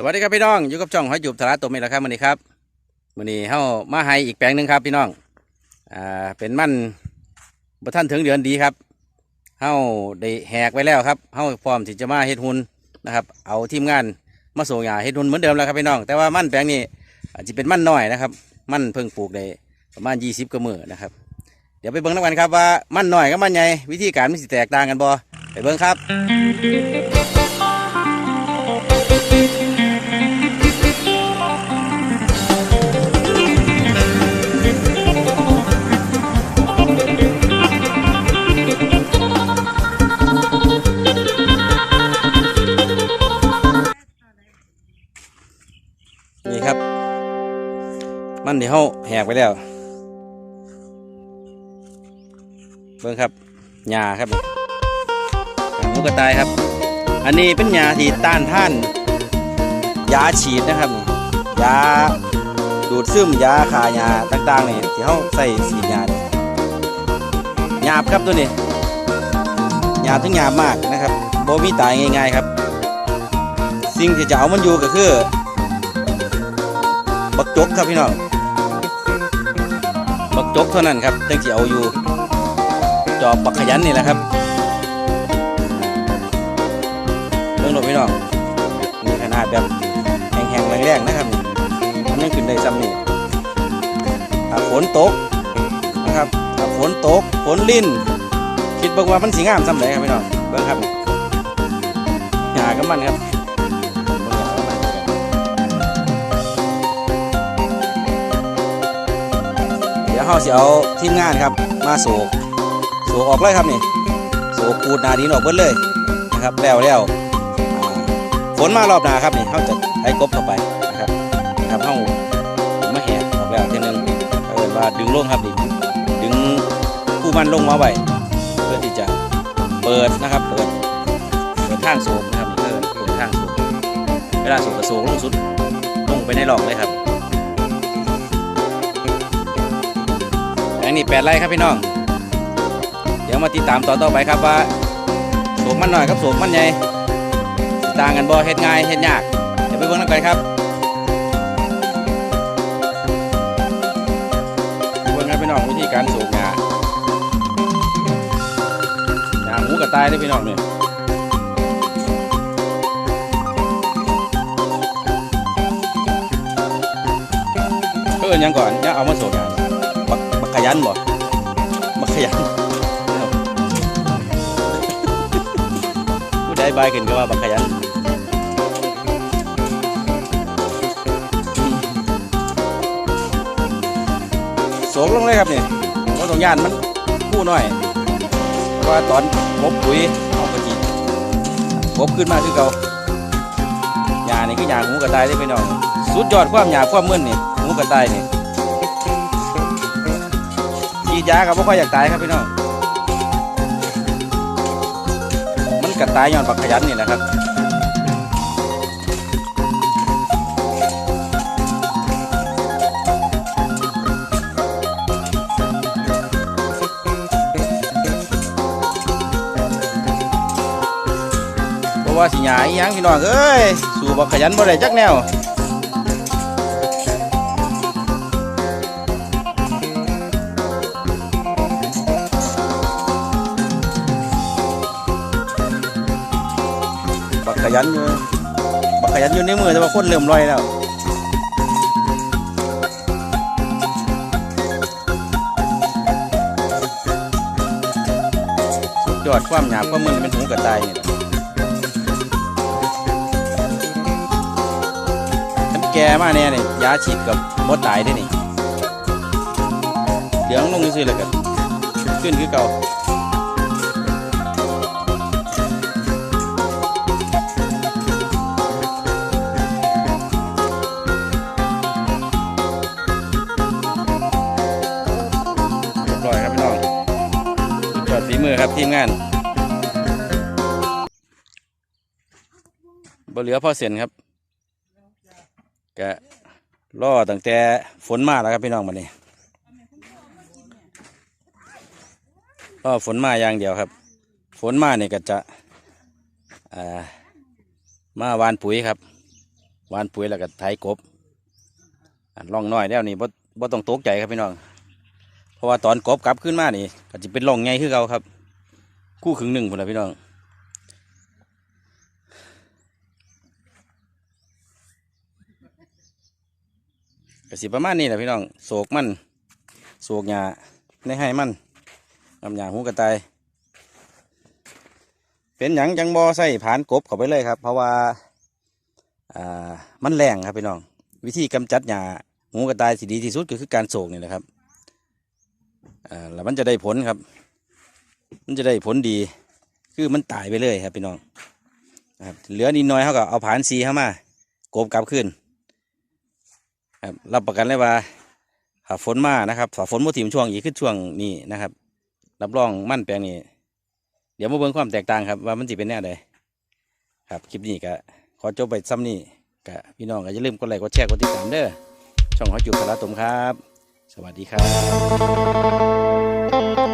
สวัสดีครับพี่น้องอยู่กับช่องหอยจูบทาราตัวเมแล้วครับวันนี้ครับวันนี้เฮามาให้อีกแปลงหนึ่งครับพี่น้องอ่าเป็นมันบ่ท่านถึงเดือนดีครับเฮาได้แหกไว้แล้วครับเฮาพร้อมที่จะมาเฮ็ดหุ่นนะครับ เอาทีมงานมาส่งยาเฮ็ดหุ่นเหมือนเดิมแล้วครับพี่น้อง แต่ว่ามันแปลงนี้อาจจะเป็นมันน้อยนะครับ มันเพิ่งปลูกได้ประมาณ 20กว่ามือนะครับ เดี๋ยวไปเบิ่งน้ำกันครับว่ามันน้อยกับมันใหญ่วิธีการมันสิแตกต่างกันบ่ไปเบิ่งครับ มันที่เขาแหกไปแล้ว เบิ่งครับหญ้าครับหมูกระต่ายครับ อันนี้เป็นหญ้าที่ต้านท่านยาฉีดนะครับยาดูดซึมยาฆ่าหญ้าต่างๆนี่ที่เขาใส่ฉีดยาหยาบครับตัวนี้หยาบถึงหยาบมากนะครับโบมีตายง่ายๆครับ สิ่งที่จะเอามันอยู่ก็คือ บักจกครับพี่น้อง บักจกเท่านั้นครับตั้งที่เอาอยู่ จอบบักขยันนี่แหละครับเรื่องรถพี่น้องมีขนาดแบบแห้งๆแรงๆนะครับมันยังขึ้นได้ซ้ำนี่ถ้าฝนตกนะครับถ้าฝนตกฝนลิ่นคิดบิ่งว่ามันสีงามซ้ำไหนครับพี่น้องเบิ่งครับหากับมันครับ เดี๋ยวเขาสิเอาทีมงานครับ มาโศกโศกออกเลยครับนี่โศกปูดนาดินออกเบิดเลยนะครับแล้วแล้วฝนมารอบนาครับนี่เขาจะไอ้กบเข้าไปนะครับนะครับเขามาแหกออกแล้วทีนึงเออว่าดึงลงครับดิดึงผู้มันลงมาไว้เพื่อที่จะเปิดนะครับเปิดเปิดทางโศกนะครับนี่เปิดเปิดทางโศกเวลาโศกกระโศกลงสุดลงไปในหลอกเลยครับ อันนี้แปดไร่ครับพี่น้อง เดี๋ยวมาติดตามต่อต่อไปครับว่าสูงมันหน่อยครับสูงมันใหญ่สิต่างกันบ่เฮ็ดง่ายเฮ็ดยากเดี๋ยวไปเบิ่งกันครับเบิ่งครับพี่น้องวิธีการสูบงาหงาหมูกระต่ายเด้พี่น้องเนี่ยเพิ่นยังก่อนยังเอามาสูบงาบักบักข ยันบ่บักขยันผู้ใดบายขึ้นก็ว่าบักขยันโสงลงเลยครับนี่ว่าตรงย่านมันกู้หน่อยเพราะว่าตอนมบปุ๋ยเอากระจีมบขึ้นมาคือเก่าหญ้านี่คือหญ้าหูกระต่ายได้อพี่น้องสุดยอดความหญ้าความมึนนี่หูกระต่ายนี่ ฉีดยาก็บ่ค่อยอยากตายครับพี่น้องมันกัดตายย้อนบักขยันนี่แหละครับเพราะว่าสิหยาอีหยังพี่น้องเอ้ยสู่บักขยันบ่ได้จักแนว กขยันอยู่บักขยันอยู่ในมือแต่ว่าคนเริ่มลอยแล้วสุดยอดความหยาบความมือเป็นหูกระต่ายนี่ฉันแกมากแน่นี่ยาฉีดกับมดตายได้นี่เหลืองลงซื่อๆเลยกันขึ้นคือเก่า มือครับทีมงานบ่เหลือพ่อเสียนครับกะล่อตั้งแต่ฝนมาแล้วครับพี่น้องมานี่ล่อฝนมาอย่างเดียวครับ ฝนมาเนี่ยก็จะอ่ามาวานปุ๋ยครับวานปุ๋ยแล้วก็ไถกบล่องน้อยแล้วนี่บ่บ่ต้องตกใจครับพี่น้อง เพราะว่าตอนกบกลับขึ้นมานี่ก็จะเป็นร่องไงคือเขาครับ คู่ขึงหนึ่งพุ่นละพี่น้องกสิประมาณนี้แหละพี่น้องโศกมันโศกหญ้าในให้มันนำหญ้าหูกระต่ายเป็นหยังจังบอใส่ผานกบเข้าไปเลยครับ เพราะว่าอ่ามันแรงครับพี่น้อง วิธีกำจัดหญ้าหูกระต่ายที่ดีที่สุดก็คือการโศกนี่แหละครับอ่าแล้วมันจะได้ผลครับ มันจะได้ผลดี คือมันตายไปเลยครับพี่น้องครับเหลือนิดน้อยเขาก็เอาผานซีเข้ามากบกลับขึ้นครับรับประกันเลยว่าถ้าฝนมานะครับถ้าฝนมาถิ่มช่วงอีกขึ้นช่วงนี้นะครับ รับรองมั่นแปลงนี้เดี๋ยวมาเบิ่งความแตกต่างครับ ว่ามันจะเป็นแนวใดครับคลิปนี้ก็ขอจบไปซ้ำนี่ก็พี่น้องก็อย่าลืมกดไลค์กดแชร์กดติดตามเด้อช่องหอจุบสาระตมครับ สวัสดีครับ